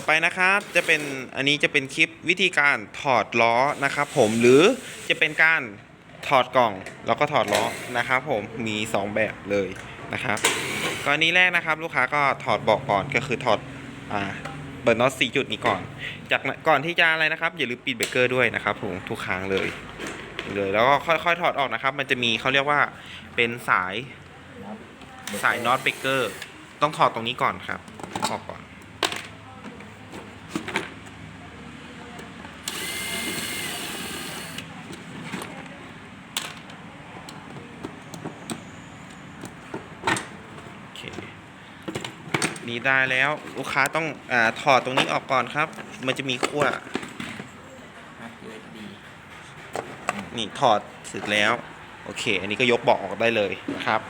ต่อไปนะครับจะเป็นอันนี้จะเป็นคลิปวิธีการถอดล้อนะครับ ผมหรือจะเป็นการถอดกล่องแล้วก็ถอดล้อนะครับ ผมมี 2 แบบเลยนะครับกรณีแรกนะครับ ลูกค้าก็ถอดเบาะก่อนก็คือถอดอ่าเปิดน็อต4จุดนี้ก่อน จากก่อนที่จะอะไรนะครับ อย่าลืมปิดเบรกเกอร์ด้วยนะครับ ผมทุกครั้งเลยเลยแล้วก็ค่อยๆถอดออกนะครับ มันจะมีเขาเรียกว่าเป็นสายสายน็อตเบรกเกอร์ต้องถอดตรงนี้ก่อนครับออกก่อน เคนี่ได้แล้วลูกค้าต้องอาถอดตรงนี้ออกก่อนครับ มันจะมีขั้วครับ USB นี่ถอดเสร็จแล้ว โอเค อันนี้ก็ยกเบาะออกได้เลยนะครับ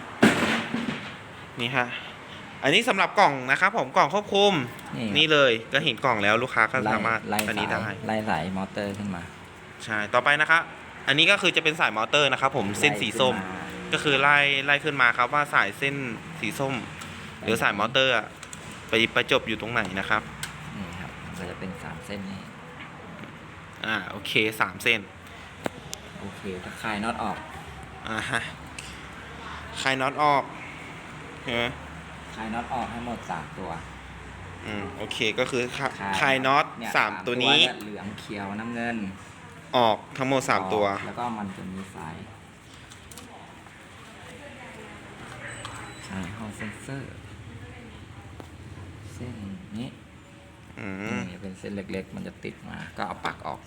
นี่ฮะอันนี้สำหรับกล่องนะครับผมกล่องควบคุมนี่นี่เลยก็เห็นกล่องแล้วลูกค้าก็ไล่สามารถไล่อันสานี้ยได้ไล่สายมอเตอร์ขึ้นมา ใช่ ต่อไปนะครับอันนี้ก็คือจะเป็นสายมอเตอร์นะครับผมเส้นสีส้มไล่ขึ้น ก็คือไล่ไล่ขึ้นมาครับว่าสายเส้นสีส้ม หรือสายมอเตอร์อะไปประจบอยู่ตรงไหนนะครับ นี่ครับมันก็จะเป็นสามเส้นนี้อ่าโอเคสามเส้นโอเคถ้าคลายน็อตออกอ่าฮะคลายน็อตออกใช่ไหมคลายน็อตออกให้หมดสามตัว อืมโอเคก็คือคลาคลายคลายน็อตเนี่ยสามตัวนี้ เยเหลืองเขียวน้ำเงินออกทั้งหมดสามตัวออกแล้วก็มันจะมีสายสายห้องเซนเซอร์ เส้นนี้อืมนี่เป็นเส้นเล็กๆ มันจะติดมา ก็เอาปลักออก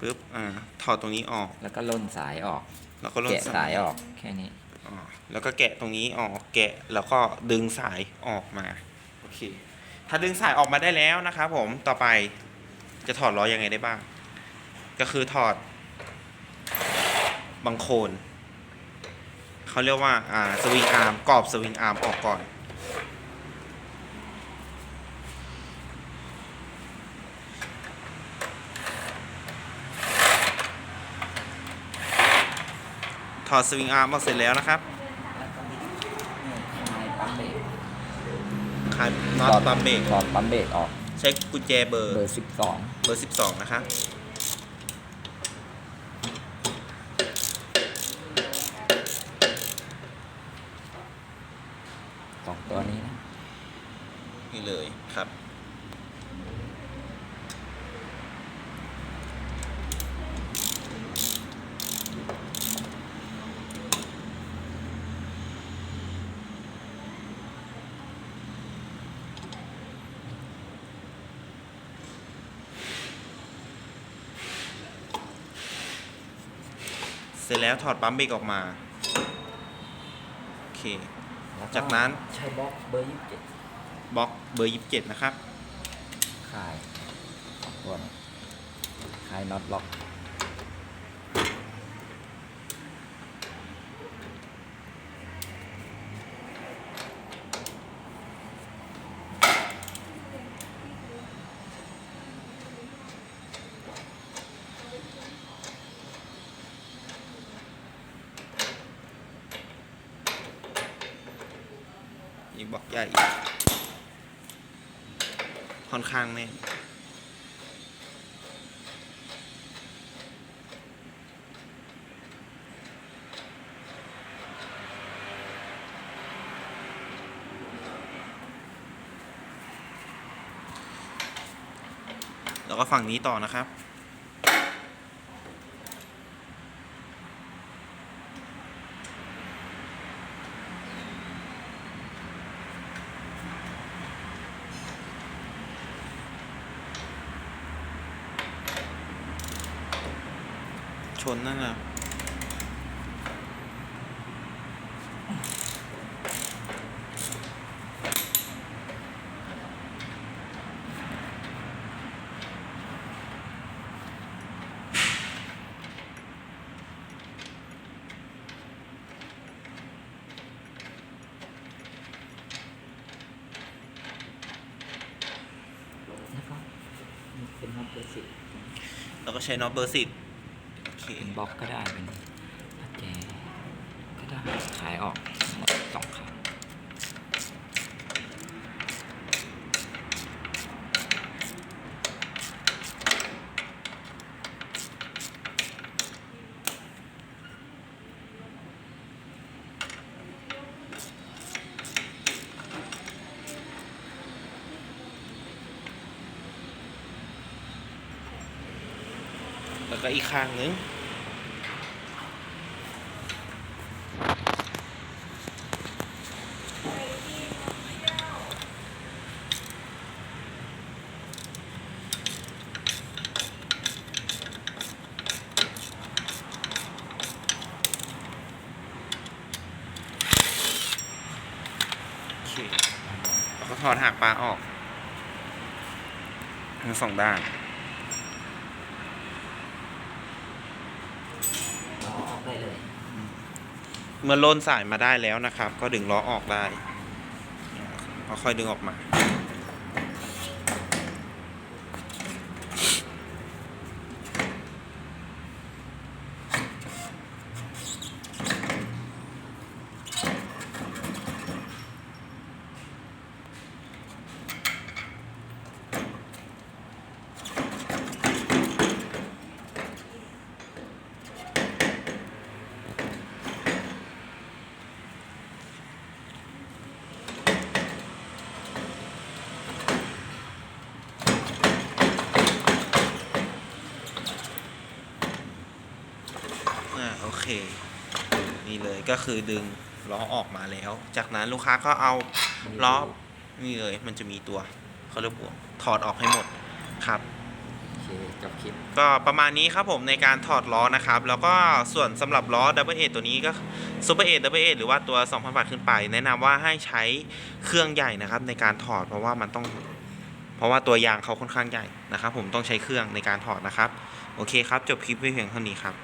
ปึ๊บอ่าถอดตรงนี้ออกแล้วก็ล่นสายออก แล้วก็ลดแกะสายออกแค่นี้ อ๋อแล้วก็แกะตรงนี้ออกแกะแล้วก็ดึงสายออกมาโอเคถ้าดึงสายออกมาได้แล้วนะครับผมต่อไปจะถอดล้อยังไงได้บ้าง ก็คือถอดบังโคลนเขาเรียกว่าอ่าสวิงอาร์มกรอบสวิงอาร์มออกก่อน อดสวิงอาร์มออกเสร็จแล้วนะครับแล้วก็มีนี่คลายปั๊มเบรกคลายน็อตปั๊มเบรกถอดปั๊มเบรกออกใช้กุญแจเบอร์ เบอร์สิบสองเบอร์12นะครับสองตัวนี้นะนี่เลยครับ เสร็จแล้วถอดปั๊มเบรกออกมาโอเค แล้วจากนั้น ใช้บล็อกเบอร์ยี่สิบเจ็ดบล็อกเบอร์ 27 นะครับ คลายสองตัวนี้คลายน็อตล็อก บล็อกใหญ่ค่อนข้างแน่นแล้วก็ฝั่งนี้ต่อนะครับ นนั่นน่ะแล้วก็เป็นน็อตเบอร์สิบแล้วก็ใช้น็อตเบอร์สิบ ซื้ออินบ็อกก็ได้เป็นปัเจก็ได้ขายออกสองครั้งแล้วก็อีกข้างนึง อดหางปลาออกทั้งสองด้านล้อออกได้เลย เมื่อโล่นสายมาได้แล้วนะครับ ก็ดึงล้อออกได้ก็ค่อยดึงออกมา อ่าโอ เค นี่เลยก็คือดึงล้อออกมาแล้ว จากนั้นลูกค้าก็เอาล้อนี่เลย มันจะมีตัวเขาเรียกบวงถอดออกให้หมดครับคจบคลิปก็ประมาณนี้ครับผมในการถอดล้อนะครับ แล้วก็ส่วนสำหรับล้อ Double A ตัวนี้ก็ Super A Double A หรือว่าตัว 2,000 บาทขึ้นไป แนะนำว่าให้ใช้เครื่องใหญ่นะครับ ในการถอดเพราะว่ามันต้อง เพราะว่าตัวยางเขาค่อนข้างใหญ่นะครับ ผมต้องใช้เครื่องในการถอดนะครับ โอเคครับ จบคลิปไว้เพียงเท่านี้ครับ